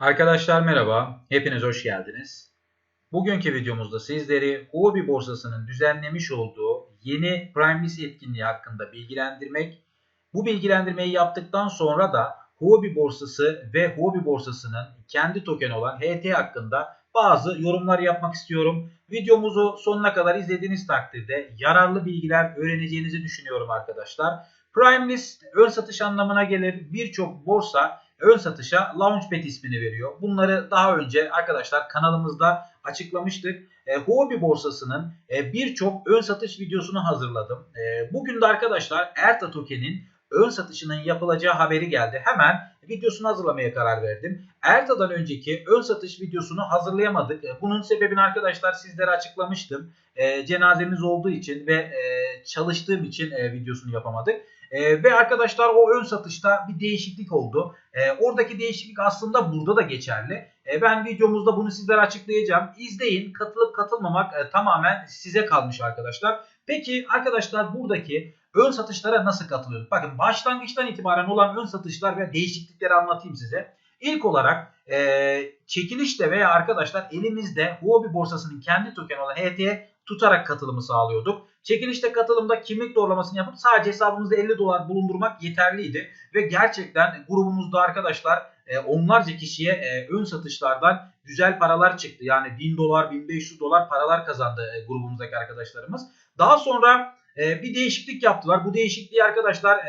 Arkadaşlar merhaba, hepiniz hoş geldiniz. Bugünkü videomuzda sizleri Huobi borsasının düzenlemiş olduğu yeni Prime List etkinliği hakkında bilgilendirmek, bu bilgilendirmeyi yaptıktan sonra da Huobi borsası ve Huobi borsasının kendi tokeni olan HT hakkında bazı yorumlar yapmak istiyorum. Videomuzu sonuna kadar izlediğiniz takdirde yararlı bilgiler öğreneceğinizi düşünüyorum arkadaşlar. Prime List ön satış anlamına gelir. Birçok borsa ön satışa Launchpad ismini veriyor. Bunları daha önce arkadaşlar kanalımızda açıklamıştık. E, Huobi borsasının e, birçok ön satış videosunu hazırladım. E, bugün de arkadaşlar Erta token'in ön satışının yapılacağı haberi geldi. Hemen videosunu hazırlamaya karar verdim. Erta'dan önceki ön satış videosunu hazırlayamadık. E, bunun sebebini arkadaşlar sizlere açıklamıştım. E, cenazemiz olduğu için ve e, çalıştığım için e, videosunu yapamadık. E, ve arkadaşlar o ön satışta bir değişiklik oldu. E, oradaki değişiklik aslında burada da geçerli. E, ben videomuzda bunu sizlere açıklayacağım. İzleyin. Katılıp katılmamak e, tamamen size kalmış arkadaşlar. Peki arkadaşlar buradaki ön satışlara nasıl katılıyoruz? Bakın başlangıçtan itibaren olan ön satışlar ve değişiklikleri anlatayım size. İlk olarak e, çekilişte veya arkadaşlar elimizde Huobi borsasının kendi tokeni olan HT'ye tutarak katılımı sağlıyorduk. Çekilişte katılımda kimlik doğrulamasını yapıp sadece hesabımızda 50 dolar bulundurmak yeterliydi. Ve gerçekten grubumuzda arkadaşlar e, onlarca kişiye e, ön satışlardan güzel paralar çıktı. Yani 1000 dolar, 1500 dolar paralar kazandı e, grubumuzdaki arkadaşlarımız. Daha sonra bir değişiklik yaptılar. Bu değişikliği arkadaşlar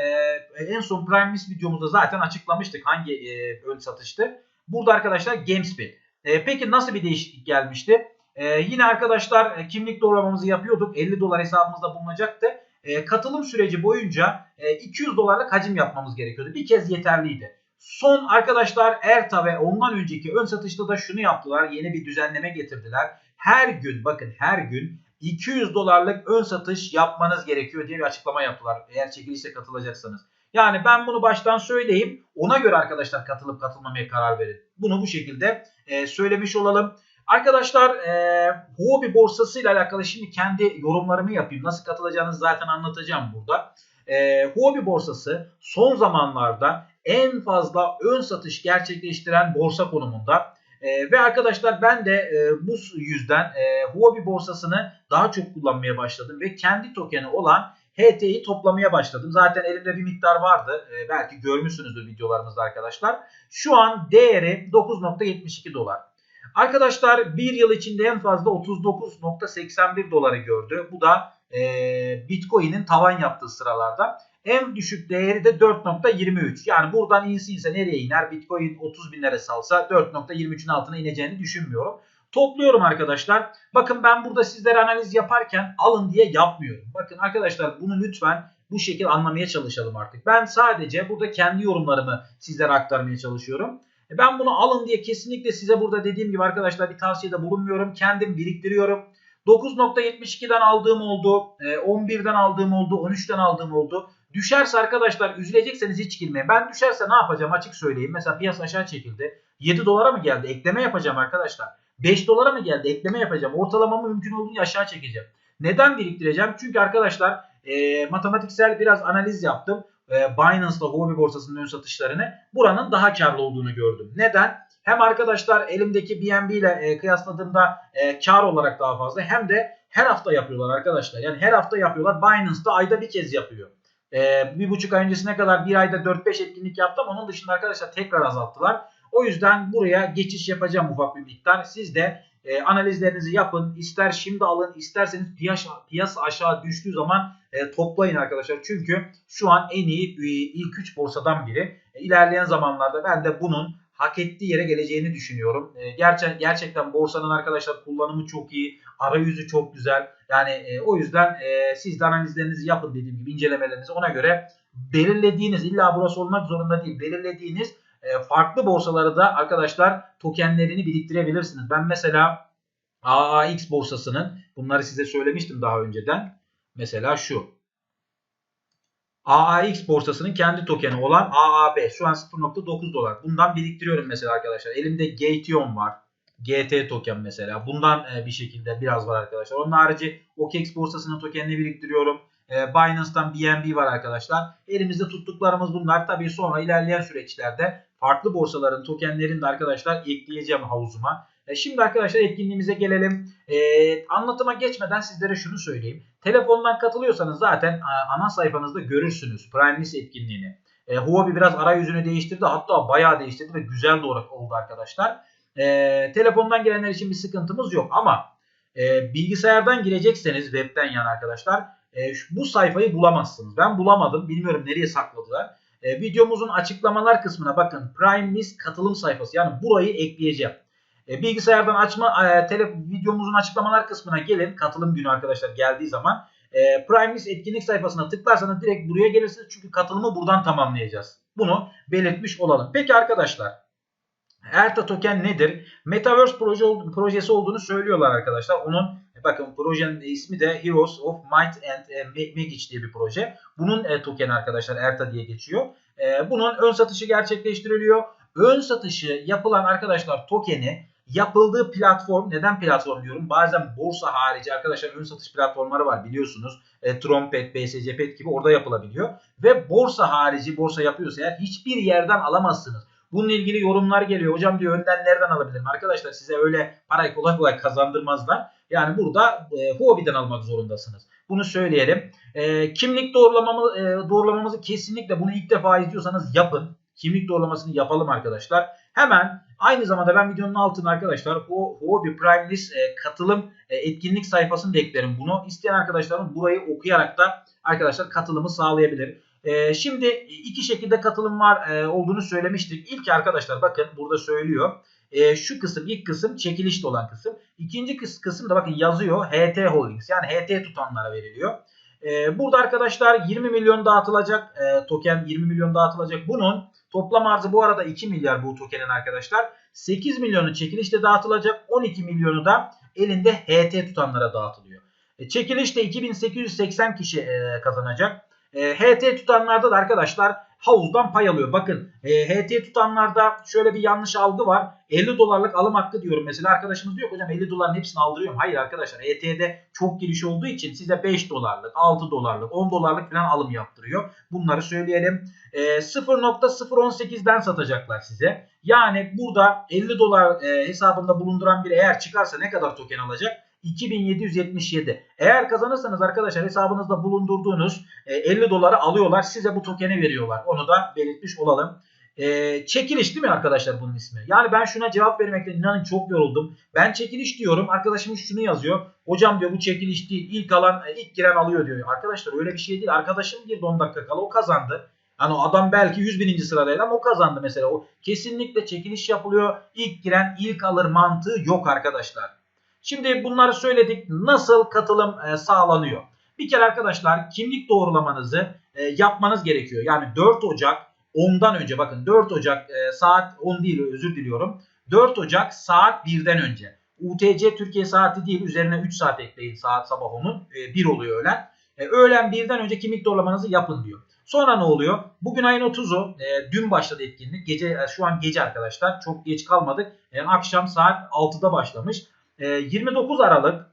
en son Prime Miss videomuzda zaten açıklamıştık hangi ön satıştı. Burada arkadaşlar GameSpin. Peki nasıl bir değişiklik gelmişti? Ee, yine arkadaşlar e, kimlik doğrulamamızı yapıyorduk. 50 dolar hesabımızda bulunacaktı. Ee, katılım süreci boyunca e, 200 dolarlık hacim yapmamız gerekiyordu. Bir kez yeterliydi. Son arkadaşlar Erta ve ondan önceki ön satışta da şunu yaptılar. Yeni bir düzenleme getirdiler. Her gün bakın her gün 200 dolarlık ön satış yapmanız gerekiyor diye bir açıklama yaptılar. Eğer çekilişe katılacaksanız. Yani ben bunu baştan söyleyeyim. Ona göre arkadaşlar katılıp katılmamaya karar verin. Bunu bu şekilde e, söylemiş olalım. Arkadaşlar e, Huobi borsası ile alakalı şimdi kendi yorumlarımı yapayım. Nasıl katılacağınızı zaten anlatacağım burada. E, Huobi borsası son zamanlarda en fazla ön satış gerçekleştiren borsa konumunda. E, ve arkadaşlar ben de e, bu yüzden e, Huobi borsasını daha çok kullanmaya başladım. Ve kendi tokeni olan HT'yi toplamaya başladım. Zaten elimde bir miktar vardı. E, belki görmüşsünüzdür videolarımızda arkadaşlar. Şu an değeri 9.72 dolar. Arkadaşlar bir yıl içinde en fazla 39.81 doları gördü. Bu da e, Bitcoin'in tavan yaptığı sıralarda. En düşük değeri de 4.23. Yani buradan insi inse nereye iner? Bitcoin 30 binlere salsa 4.23'ün altına ineceğini düşünmüyorum. Topluyorum arkadaşlar. Bakın ben burada sizlere analiz yaparken alın diye yapmıyorum. Bakın arkadaşlar bunu lütfen bu şekilde anlamaya çalışalım artık. Ben sadece burada kendi yorumlarımı sizlere aktarmaya çalışıyorum. E, ben bunu alın diye kesinlikle size burada dediğim gibi arkadaşlar bir tavsiyede bulunmuyorum. Kendim biriktiriyorum. 9.72'den aldığım oldu. 11'den e, aldığım oldu. 13'ten aldığım oldu. Düşerse arkadaşlar üzülecekseniz hiç girmeyin. Ben düşerse ne yapacağım açık söyleyeyim. Mesela piyasa aşağı çekildi. 7 dolara mı geldi? Ekleme yapacağım arkadaşlar. 5 dolara mı geldi? Ekleme yapacağım. Ortalamamı mümkün olduğunca aşağı çekeceğim. Neden biriktireceğim? Çünkü arkadaşlar e, matematiksel biraz analiz yaptım. E, Binance'da Huobi borsasının ön satışlarını buranın daha karlı olduğunu gördüm. Neden? Hem arkadaşlar elimdeki BNB ile e, kıyasladığımda e, kar olarak daha fazla hem de her hafta yapıyorlar arkadaşlar. Yani her hafta yapıyorlar. Binance'da ayda bir kez yapıyor. Bir buçuk ay öncesine kadar bir ayda 4-5 etkinlik yaptım. Onun dışında arkadaşlar tekrar azalttılar. O yüzden buraya geçiş yapacağım ufak bir miktar. Siz de e, analizlerinizi yapın. İster şimdi alın isterseniz piyasa, piyasa aşağı düştüğü zaman e, toplayın arkadaşlar. Çünkü şu an en iyi e, ilk 3 borsadan biri. E, ilerleyen zamanlarda ben de bunun hak ettiği yere geleceğini düşünüyorum. E, gerçekten, gerçekten borsanın arkadaşlar kullanımı çok iyi. Arayüzü çok güzel. Yani e, o yüzden e, siz de analizlerinizi yapın dediğim gibi incelemelerinizi ona göre belirlediğiniz illa burası olmak zorunda değil. Belirlediğiniz farklı borsaları da arkadaşlar tokenlerini biriktirebilirsiniz. Ben mesela AAX borsasının bunları size söylemiştim daha önceden. Mesela şu. AAX borsasının kendi tokeni olan AAB şu an 0.9 dolar. Bundan biriktiriyorum mesela arkadaşlar. Elimde Gateon var. GT token mesela. Bundan e, bir şekilde biraz var arkadaşlar. Onun harici OKEX borsasının tokenini biriktiriyorum. E, Binance'dan BNB var arkadaşlar. Elimizde tuttuklarımız bunlar. Tabii sonra ilerleyen süreçlerde farklı borsaların tokenlerini de arkadaşlar ekleyeceğim havuzuma. E, şimdi arkadaşlar etkinliğimize gelelim. E, anlatıma geçmeden sizlere şunu söyleyeyim. Telefondan katılıyorsanız zaten ana sayfanızda görürsünüz Prime List etkinliğini. E, Huobi biraz arayüzünü değiştirdi. Hatta bayağı değiştirdi ve güzel doğru oldu arkadaşlar. E, telefondan gelenler için bir sıkıntımız yok ama e, bilgisayardan girecekseniz webten yan arkadaşlar e, bu sayfayı bulamazsınız. Ben bulamadım. Bilmiyorum nereye sakladılar. E, videomuzun açıklamalar kısmına bakın Prime List katılım sayfası yani burayı ekleyeceğim. E, bilgisayardan açma e, tele, videomuzun açıklamalar kısmına gelin. Katılım günü arkadaşlar geldiği zaman e, Prime List etkinlik sayfasına tıklarsanız direkt buraya gelirsiniz. Çünkü katılımı buradan tamamlayacağız. Bunu belirtmiş olalım. Peki arkadaşlar Erta token nedir? Metaverse proje, projesi olduğunu söylüyorlar arkadaşlar. Onun bakın projenin ismi de Heroes of Might and e, Magic diye bir proje. Bunun e, tokeni arkadaşlar Erta diye geçiyor. E, bunun ön satışı gerçekleştiriliyor. Ön satışı yapılan arkadaşlar tokeni yapıldığı platform neden platform diyorum? Bazen borsa harici arkadaşlar ön satış platformları var biliyorsunuz. E, Trompet, BSC Pet gibi orada yapılabiliyor. Ve borsa harici borsa yapıyorsa eğer hiçbir yerden alamazsınız. Bununla ilgili yorumlar geliyor. Hocam diyor önden nereden alabilirim? Arkadaşlar size öyle parayı kolay kolay kazandırmazlar. Yani burada e, Huobi'den almak zorundasınız. Bunu söyleyelim. E, kimlik doğrulamamı, e, doğrulamamızı kesinlikle bunu ilk defa izliyorsanız yapın. Kimlik doğrulamasını yapalım arkadaşlar. Hemen aynı zamanda ben videonun altına arkadaşlar o Huobi Prime List e, katılım e, etkinlik sayfasını da eklerim bunu. İsteyen arkadaşlarım burayı okuyarak da arkadaşlar katılımı sağlayabilir. E, şimdi iki şekilde katılım var e, olduğunu söylemiştik. İlk arkadaşlar bakın burada söylüyor. E, şu kısım ilk kısım çekilişte olan kısım. İkinci kısım da bakın yazıyor HT Holdings yani HT tutanlara veriliyor. E, burada arkadaşlar 20 milyon dağıtılacak token 20 milyon dağıtılacak. Bunun toplam arzı bu arada 2 milyar bu tokenin arkadaşlar. 8 milyonu çekilişte dağıtılacak 12 milyonu da elinde HT tutanlara dağıtılıyor. Çekilişte 2880 kişi kazanacak. E, HT tutanlarda da arkadaşlar havuzdan pay alıyor. Bakın e, HT tutanlarda şöyle bir yanlış algı var. 50 dolarlık alım hakkı diyorum. Mesela arkadaşımız diyor hocam 50 doların hepsini aldırıyorum. Hayır arkadaşlar HT'de çok giriş olduğu için size 5 dolarlık, 6 dolarlık, 10 dolarlık falan alım yaptırıyor. Bunları söyleyelim. E, 0.018'den satacaklar size. Yani burada 50 dolar e, hesabında bulunduran biri eğer çıkarsa ne kadar token alacak? 2777. Eğer kazanırsanız arkadaşlar hesabınızda bulundurduğunuz 50 e, doları alıyorlar. Size bu tokeni veriyorlar. Onu da belirtmiş olalım. Ee, çekiliş değil mi arkadaşlar bunun ismi? Yani ben şuna cevap vermekten inanın çok yoruldum. Ben çekiliş diyorum. Arkadaşımız şunu yazıyor. Hocam diyor bu çekiliş değil. İlk alan e, ilk giren alıyor diyor. Arkadaşlar öyle bir şey değil. Arkadaşım girdi 10 dakika kala o kazandı. Yani o adam belki 100 bininci sıradaydı ama o kazandı mesela. O kesinlikle çekiliş yapılıyor. İlk giren ilk alır mantığı yok arkadaşlar. Şimdi bunları söyledik. Nasıl katılım e, sağlanıyor? Bir kere arkadaşlar kimlik doğrulamanızı e, yapmanız gerekiyor. Yani 4 Ocak 10'dan önce bakın 4 Ocak e, saat 10 değil özür diliyorum. 4 Ocak saat 1'den önce. UTC Türkiye saati değil üzerine 3 saat ekleyin saat sabah 10'un e, 1 oluyor öğlen. Öğlen 1'den önce kimlik doğrulamanızı yapın diyor. Sonra ne oluyor? Bugün ayın 30'u. E, dün başladı etkinlik. Gece şu an gece arkadaşlar. Çok geç kalmadık. E, akşam saat 6'da başlamış. 29 ee, Aralık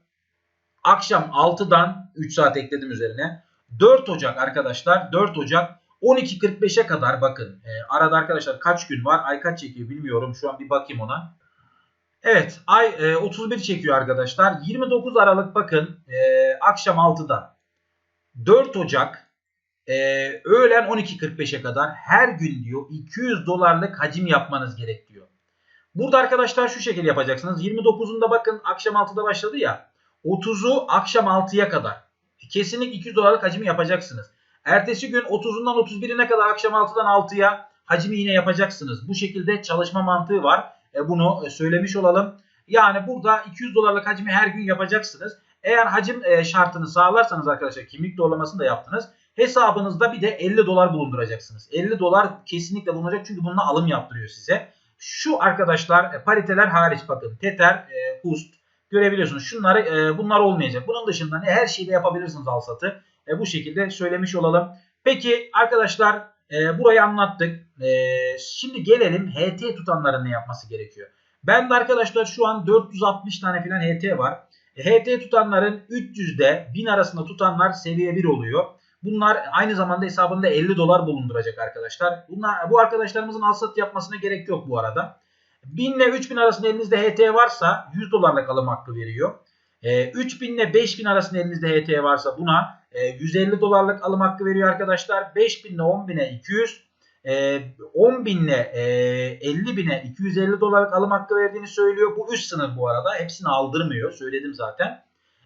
akşam 6'dan 3 saat ekledim üzerine. 4 Ocak arkadaşlar 4 Ocak 12.45'e kadar bakın. E, arada arkadaşlar kaç gün var? Ay kaç çekiyor bilmiyorum. Şu an bir bakayım ona. Evet ay e, 31 çekiyor arkadaşlar. 29 Aralık bakın e, akşam 6'da. 4 Ocak e, öğlen 12.45'e kadar her gün diyor 200 dolarlık hacim yapmanız gerek diyor. Burada arkadaşlar şu şekilde yapacaksınız. 29'unda bakın akşam 6'da başladı ya. 30'u akşam 6'ya kadar. Kesinlikle 200 dolarlık hacmi yapacaksınız. Ertesi gün 30'undan 31'ine kadar akşam 6'dan 6'ya hacmi yine yapacaksınız. Bu şekilde çalışma mantığı var. E, bunu e, söylemiş olalım. Yani burada 200 dolarlık hacmi her gün yapacaksınız. Eğer hacim e, şartını sağlarsanız arkadaşlar kimlik doğrulamasını da yaptınız. Hesabınızda bir de 50 dolar bulunduracaksınız. 50 dolar kesinlikle bulunacak çünkü bununla alım yaptırıyor size. Şu arkadaşlar e, pariteler hariç bakın. Tether, e, Hust görebiliyorsunuz. Şunları e, bunlar olmayacak. Bunun dışında ne her şeyi de yapabilirsiniz al satı. E, bu şekilde söylemiş olalım. Peki arkadaşlar e, burayı anlattık. E, şimdi gelelim HT tutanların ne yapması gerekiyor. Ben de arkadaşlar şu an 460 tane falan HT var. E, HT tutanların 300'de 1000 arasında tutanlar seviye 1 oluyor. Bunlar aynı zamanda hesabında 50 dolar bulunduracak arkadaşlar. Bunlar, bu arkadaşlarımızın al sat yapmasına gerek yok bu arada. 1000 ile 3000 arasında elinizde HT varsa 100 dolarlık alım hakkı veriyor. E, 3000 ile 5000 arasında elinizde HT varsa buna e, 150 dolarlık alım hakkı veriyor arkadaşlar. 5000 ile 10.000'e 200, e, 10.000 ile e, 50.000'e 250 dolarlık alım hakkı verdiğini söylüyor. Bu üst sınır bu arada. Hepsini aldırmıyor. Söyledim zaten.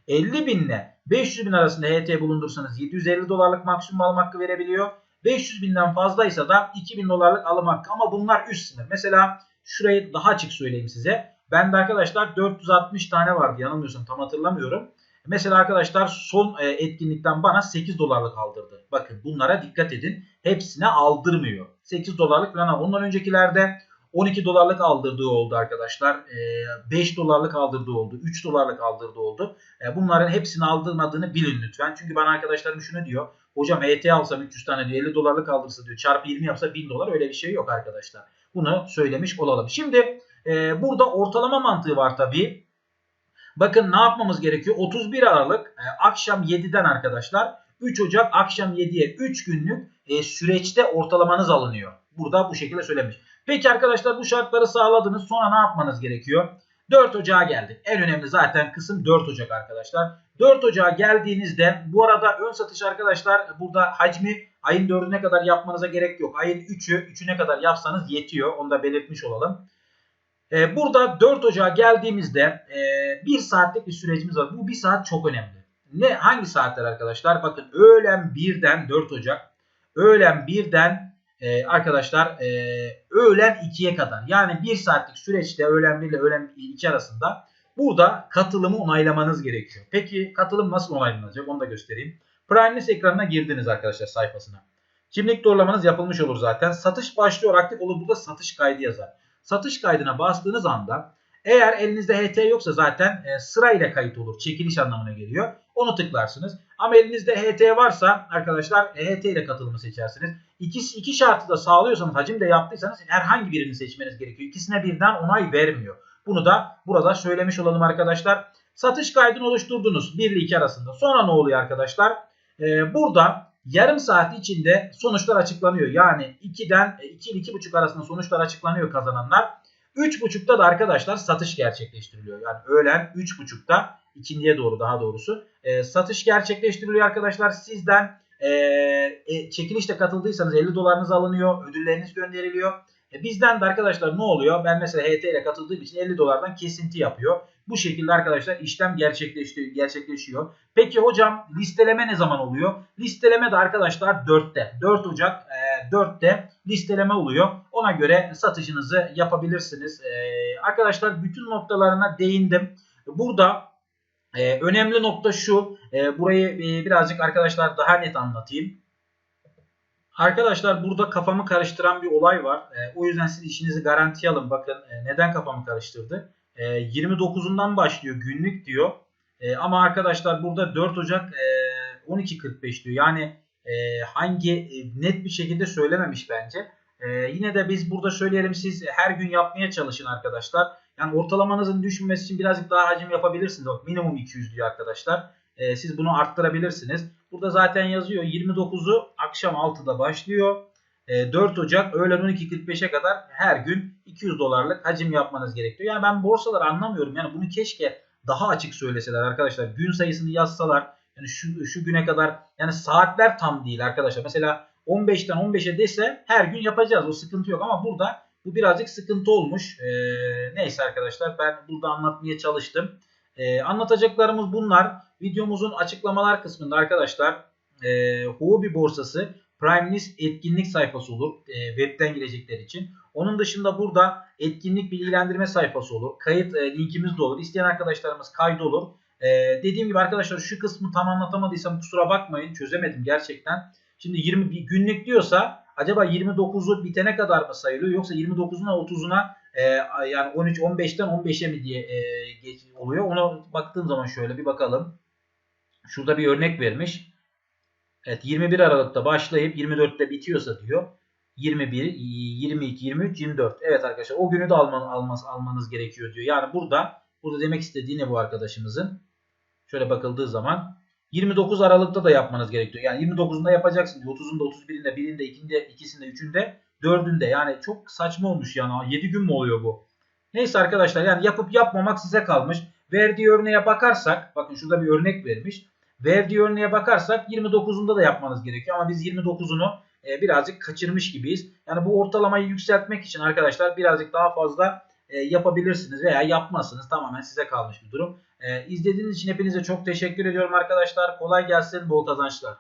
50 bin ile 500 bin arasında HT bulundursanız 750 dolarlık maksimum alım hakkı verebiliyor. 500 binden fazlaysa da 2000 dolarlık alım hakkı ama bunlar üst sınır. Mesela şurayı daha açık söyleyeyim size. Bende arkadaşlar 460 tane vardı yanılmıyorsam tam hatırlamıyorum. Mesela arkadaşlar son e, etkinlikten bana 8 dolarlık aldırdı. Bakın bunlara dikkat edin. Hepsine aldırmıyor. 8 dolarlık falan. Ondan öncekilerde 12 dolarlık aldırdığı oldu arkadaşlar. 5 ee, dolarlık aldırdığı oldu. 3 dolarlık aldırdığı oldu. Ee, bunların hepsini aldırmadığını bilin lütfen. Çünkü bana arkadaşlarım şunu diyor. Hocam ET alsam 300 tane diyor 50 dolarlık aldırsa diyor. Çarpı 20 yapsa 1000 dolar öyle bir şey yok arkadaşlar. Bunu söylemiş olalım. Şimdi e, burada ortalama mantığı var tabii. Bakın ne yapmamız gerekiyor? 31 Aralık e, akşam 7'den arkadaşlar 3 Ocak akşam 7'ye 3 günlük e, süreçte ortalamanız alınıyor. Burada bu şekilde söylemiş. Peki arkadaşlar bu şartları sağladınız. Sonra ne yapmanız gerekiyor? 4 Ocağa geldik. En önemli zaten kısım 4 Ocak arkadaşlar. 4 Ocağa geldiğinizde bu arada ön satış arkadaşlar burada hacmi ayın 4'üne kadar yapmanıza gerek yok. Ayın 3'ü 3'üne kadar yapsanız yetiyor. Onu da belirtmiş olalım. Ee, burada 4 Ocağa geldiğimizde e, 1 saatlik bir sürecimiz var. Bu 1 saat çok önemli. Ne hangi saatler arkadaşlar? Bakın öğlen 1'den 4 Ocak, öğlen 1'den e, arkadaşlar e, öğlen 2'ye kadar yani 1 saatlik süreçte öğlen 1 ile öğlen 2 arasında burada katılımı onaylamanız gerekiyor. Peki katılım nasıl onaylanacak onu da göstereyim. Primeless ekranına girdiniz arkadaşlar sayfasına. Kimlik doğrulamanız yapılmış olur zaten. Satış başlıyor aktif olur burada satış kaydı yazar. Satış kaydına bastığınız anda eğer elinizde HT yoksa zaten e, sırayla kayıt olur. Çekiliş anlamına geliyor. Onu tıklarsınız. Ama elinizde HT varsa arkadaşlar e, HT ile katılımı seçersiniz. İki, iki şartı da sağlıyorsanız hacim de yaptıysanız herhangi birini seçmeniz gerekiyor. İkisine birden onay vermiyor. Bunu da burada söylemiş olalım arkadaşlar. Satış kaydını oluşturdunuz 1 ile 2 arasında. Sonra ne oluyor arkadaşlar? Ee, burada yarım saat içinde sonuçlar açıklanıyor. Yani 2'den 2 ile 2,5 arasında sonuçlar açıklanıyor kazananlar. 3.30'da da arkadaşlar satış gerçekleştiriliyor. Yani öğlen 3.30'da ikindiye doğru daha doğrusu e, satış gerçekleştiriliyor arkadaşlar. Sizden e, e, çekilişte katıldıysanız 50 dolarınız alınıyor. Ödülleriniz gönderiliyor. E, bizden de arkadaşlar ne oluyor? Ben mesela HT ile katıldığım için 50 dolardan kesinti yapıyor. Bu şekilde arkadaşlar işlem gerçekleşiyor. Peki hocam listeleme ne zaman oluyor? Listeleme de arkadaşlar 4'te. 4 Ocak e, 4'te listeleme oluyor. Ona göre satışınızı yapabilirsiniz. E, arkadaşlar bütün noktalarına değindim. Burada e, önemli nokta şu. E, burayı e, birazcık arkadaşlar daha net anlatayım. Arkadaşlar burada kafamı karıştıran bir olay var. O yüzden siz işinizi garantiye alın. Bakın neden kafamı karıştırdı? E, 29'undan başlıyor günlük diyor. Ama arkadaşlar burada 4 Ocak e, 12.45 diyor. Yani e, hangi e, net bir şekilde söylememiş bence. E, yine de biz burada söyleyelim siz her gün yapmaya çalışın arkadaşlar. Yani ortalamanızın düşmesi için birazcık daha hacim yapabilirsiniz. Minimum 200 diyor arkadaşlar. E, siz bunu arttırabilirsiniz. Burada zaten yazıyor 29'u akşam 6'da başlıyor. E, 4 Ocak öğlen 12.45'e kadar her gün 200 dolarlık hacim yapmanız gerekiyor. Yani ben borsaları anlamıyorum. Yani bunu keşke daha açık söyleseler arkadaşlar. Gün sayısını yazsalar. Yani şu, şu güne kadar yani saatler tam değil arkadaşlar. Mesela 15'ten 15'e dese her gün yapacağız. O sıkıntı yok ama burada bu birazcık sıkıntı olmuş. Ee, neyse arkadaşlar ben burada anlatmaya çalıştım. Ee, anlatacaklarımız bunlar. Videomuzun açıklamalar kısmında arkadaşlar e, Huobi borsası Prime List etkinlik sayfası olur. E, webten girecekler için. Onun dışında burada etkinlik bilgilendirme sayfası olur. Kayıt e, linkimiz de olur. İsteyen arkadaşlarımız kaydı olur. E, dediğim gibi arkadaşlar şu kısmı tam anlatamadıysam kusura bakmayın. Çözemedim gerçekten. Şimdi 20 günlük diyorsa acaba 29'u bitene kadar mı sayılıyor yoksa 29'una 30'una e, yani 13 15'ten 15'e mi diye e, geç, oluyor. Ona baktığım zaman şöyle bir bakalım. Şurada bir örnek vermiş. Evet 21 Aralık'ta başlayıp 24'te bitiyorsa diyor. 21, 22, 23, 24. Evet arkadaşlar o günü de alman, almaz, almanız gerekiyor diyor. Yani burada burada demek istediği ne bu arkadaşımızın? Şöyle bakıldığı zaman 29 Aralık'ta da yapmanız gerekiyor. Yani 29'unda yapacaksın diyor. 30'unda, 31'inde, 1'inde, 2'inde, 2'sinde, 3'ünde, 4'ünde. Yani çok saçma olmuş yani. 7 gün mü oluyor bu? Neyse arkadaşlar yani yapıp yapmamak size kalmış. Verdiği örneğe bakarsak, bakın şurada bir örnek vermiş. Verdiği örneğe bakarsak 29'unda da yapmanız gerekiyor. Ama biz 29'unu e, birazcık kaçırmış gibiyiz. Yani bu ortalamayı yükseltmek için arkadaşlar birazcık daha fazla e, yapabilirsiniz veya yapmazsınız. Tamamen size kalmış bir durum. E, izlediğiniz için hepinize çok teşekkür ediyorum arkadaşlar. Kolay gelsin, bol kazançlar.